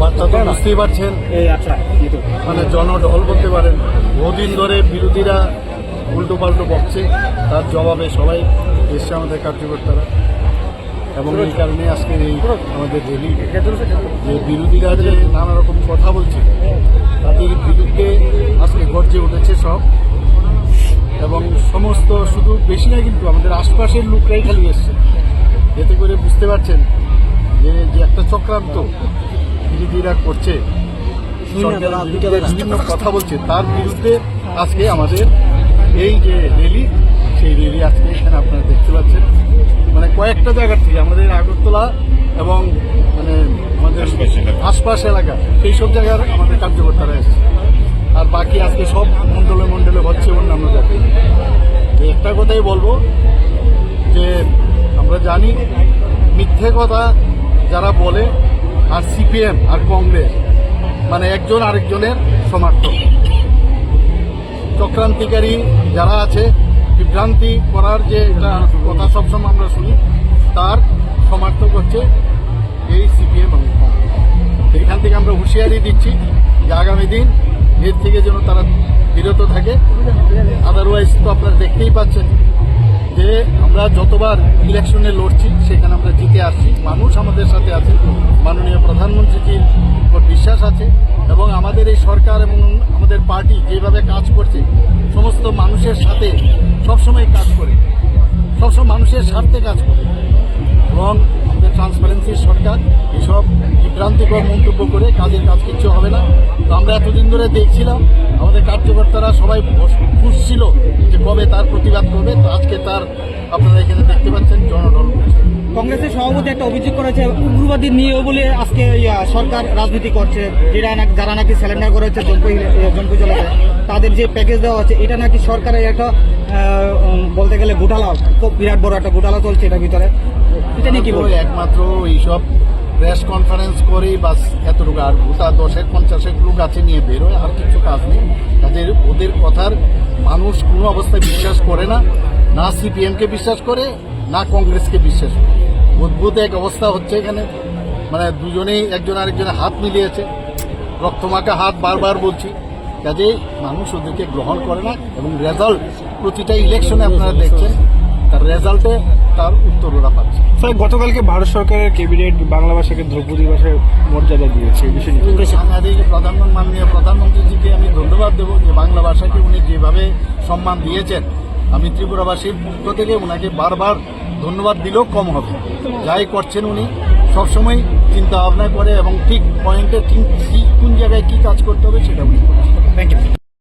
বার্তা তো বুঝতেই পারছেন। আচ্ছা। মানে জনঢল বলতে পারেন। বহুদিন ধরে বিরোধীরা উল্টো পাল্টো বকছে তার জবাবে সবাই এসছে আমাদের কার্যকর্তারা। এবং এই কারণে আজকে এই আমাদের রেলি যে বিরোধীরা যে নানা রকম কথা বলছে তাদের বিরুদ্ধে আজকে গর্জে উঠেছে সব। এবং সমস্ত শুধু বেশি না কিন্তু আমাদের আশপাশের লোকরাই খালি এসছে। এতে করে বুঝতে পারছেন যে যে একটা চক্রান্ত বিরোধীরা করছে বিভিন্ন কথা বলছে তার বিরুদ্ধে আজকে আমাদের এই যে রেলি সেই রেলি আজকে এখানে আপনারা দেখতে পাচ্ছেন। মানে কয়েকটা জায়গার থেকে আমাদের আগরতলা এবং মানে আমাদের আশপাশ এলাকা। সেই সব জায়গার আমাদের কার্যকর্তারা এসেছে। আর বাকি আজকে সব মণ্ডলে মণ্ডলে হচ্ছে অন্যান্য জায়গায় তো একটা কথাই বলব যে আমরা জানি মিথ্যে কথা যারা বলে আর সিপিএম আর কংগ্রেস মানে একজন আরেকজনের সমর্থক। চক্রান্তিকারী যারা আছে, বিভ্রান্তি করার যে কথা সবসময় আমরা শুনি, তার সমর্থক হচ্ছে এই সিপিএম এবং এখান থেকে আমরা হুঁশিয়ারি দিচ্ছি যে আগামী দিন এর থেকে যেন তারা বিরত থাকে। আদারওয়াইজ তো আপনারা দেখতেই পাচ্ছেন। যে আমরা যতবার ইলেকশনে লড়ছি, সেখানে আমরা জিতে আসছি। মানুষ আমাদের সাথে আছে। মাননীয় প্রধানমন্ত্রীজির উপর বিশ্বাস আছে এবং আমাদের এই সরকার এবং আমাদের পার্টি যেভাবে কাজ করছে, সমস্ত মানুষের সাথে সবসময় কাজ করে, সবসময় মানুষের স্বার্থে কাজ করে। এবং আমাদের ট্রান্সপারেন্সির সরকার বিভ্রান্তিকর মন্তব্য করে কাজের কাজ কিচ্ছু হবে না। তো আমরা এতদিন ধরে দেখছিলাম আমাদের কার্যকর্তারা সবাই খুশ ছিল যে কবে তার প্রতিবাদ করবে। তো আজকে তার আপনারা এখানে দেখতে পাচ্ছেন করছে কংগ্রেসের সভাপতি একটা অভিযোগ করেছে উগ্রবাদী নিয়ে বলে আজকে সরকার রাজনীতি করছে। যারা নাকি যারা নাকি স্যালেন্ডার করেছে জনপই জনপই জলাতে তাদের যে প্যাকেজ দেওয়া হচ্ছে এটা নাকি সরকারের একটা বলতে গেলে ঘোটালা খুব বিরাট বড় একটা ঘোটালা চলছে এটার ভিতরে। এটা নিয়ে কি বলব? একমাত্র এইসব প্রেস কনফারেন্স করেই বাস এতটুকু। আর গোটা দশেক, পঞ্চাশেক লোক আছে নিয়ে বেরোয় আর কিছু কাজ নেই। তাদের, ওদের কথার মানুষ কোনো অবস্থায় বিশ্বাস করে না। না সিপিএমকে বিশ্বাস করে, না কংগ্রেসকে বিশ্বাস করে। অদ্ভুত এক অবস্থা হচ্ছে এখানে। মানে দুজনেই, একজন আরেকজনের হাত মিলিয়েছে। রক্তমাখা হাত বারবার বলছি। কাজেই মানুষ ওদেরকে গ্রহণ করে না এবং রেজাল্ট প্রতিটা ইলেকশনে আপনারা দেখছেন, তার রেজাল্টে তার উত্তর ওরা পাচ্ছে। স্যার গতকালকে ভারত সরকারের ক্যাবিনেট বাংলা ভাষাকে ধ্রুপদী ভাষায় মর্যাদা দিয়েছে এই বিষয়ে আমাদের প্রধানমন্ত্রী মাননীয় প্রধানমন্ত্রীজিকে আমি ধন্যবাদ দেবো যে বাংলা ভাষাকে উনি যেভাবে সম্মান দিয়েছেন আমি ত্রিপুরাবাসীর পক্ষ থেকে ওনাকে বারবার ধন্যবাদ দিলেও কম হবে। যাই করছেন উনি সবসময় চিন্তা ভাবনা করে এবং ঠিক পয়েন্টে ঠিক কি- কোন জায়গায় কী কাজ করতে হবে সেটা উনি করছেন থ্যাংক ইউ